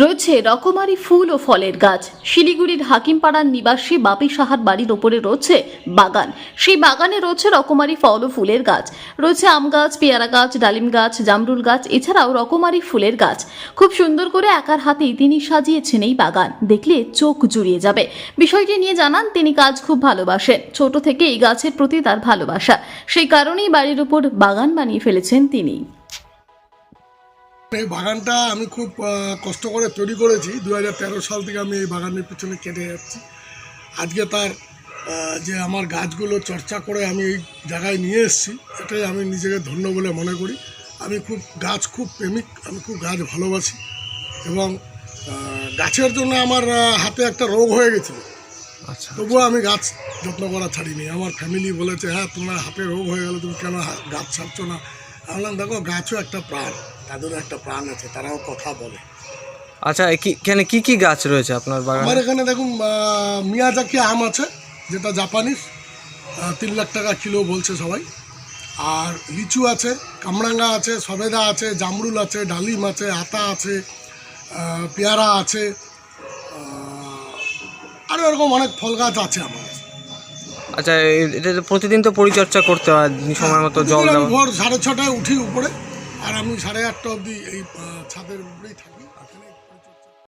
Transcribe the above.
রয়েছে রকমারি ফুল ও ফলের গাছ। শিলিগুড়ির হাকিমপাড়ার নিবাসী বাপি সাহার বাড়ির ওপরে রয়েছে বাগান। সেই বাগানে রয়েছে রকমারি ফল ও ফুলের গাছ। রয়েছে আম গাছ, পেয়ারা গাছ, ডালিম গাছ, জামরুল গাছ, এছাড়াও রকমারি ফুলের গাছ। খুব সুন্দর করে একার হাতেই তিনি সাজিয়েছেন এই বাগান। দেখলে চোখ জুড়িয়ে যাবে। বিষয়টি নিয়ে জানান, তিনি কাজ খুব ভালোবাসেন। ছোট থেকে এই গাছের প্রতি তার ভালোবাসা। সেই কারণেই বাড়ির উপর বাগান বানিয়ে ফেলেছেন তিনি। এই বাগানটা আমি খুব কষ্ট করে তৈরি করেছি। দু হাজার তেরো সাল থেকে আমি এই বাগানের পিছনে কেটে যাচ্ছি। আজকে তার যে আমার গাছগুলো চর্চা করে আমি এই জায়গায় নিয়ে এসেছি এটাই আমি নিজেকে ধন্য বলে মনে করি। আমি খুব গাছ খুব প্রেমিক আমি খুব গাছ ভালোবাসি এবং গাছের জন্য আমার হাতে একটা রোগ হয়ে গেছিল। আচ্ছা তবুও আমি গাছ যত্ন করা ছাড়িনি। আমার ফ্যামিলি বলেছে হ্যাঁ তোমার হাতে রোগ হয়ে গেল তুমি কেন গাছ ছাড়ছো না? আমি দেখো গাছও একটা প্রাণ। তাদেরও একটা প্রাণ আছে তারাও কথা বলে। আচ্ছা এখানে কি কি গাছ রয়েছে আপনার বাগান? আমার এখানে দেখুন মিয়াজাকি আম আছে যেটা জাপানিজ। তিন লাখ টাকা কিলো বলছে সবাই। আর লিচু আছে কামরাঙ্গা আছে সবেদা আছে জামরুল আছে ডালিম আছে আতা আছে পেয়ারা আছে আরও এরকম অনেক ফল গাছ আছে আমার আচ্ছা এটা প্রতিদিন তো পরিচর্যা করতে হয় সময় মতো জল ভোর সাড়ে ছটায় উঠি উপরে আর আমি সাড়ে আটটা অবধি এই ছাদের উপরেই থাকি।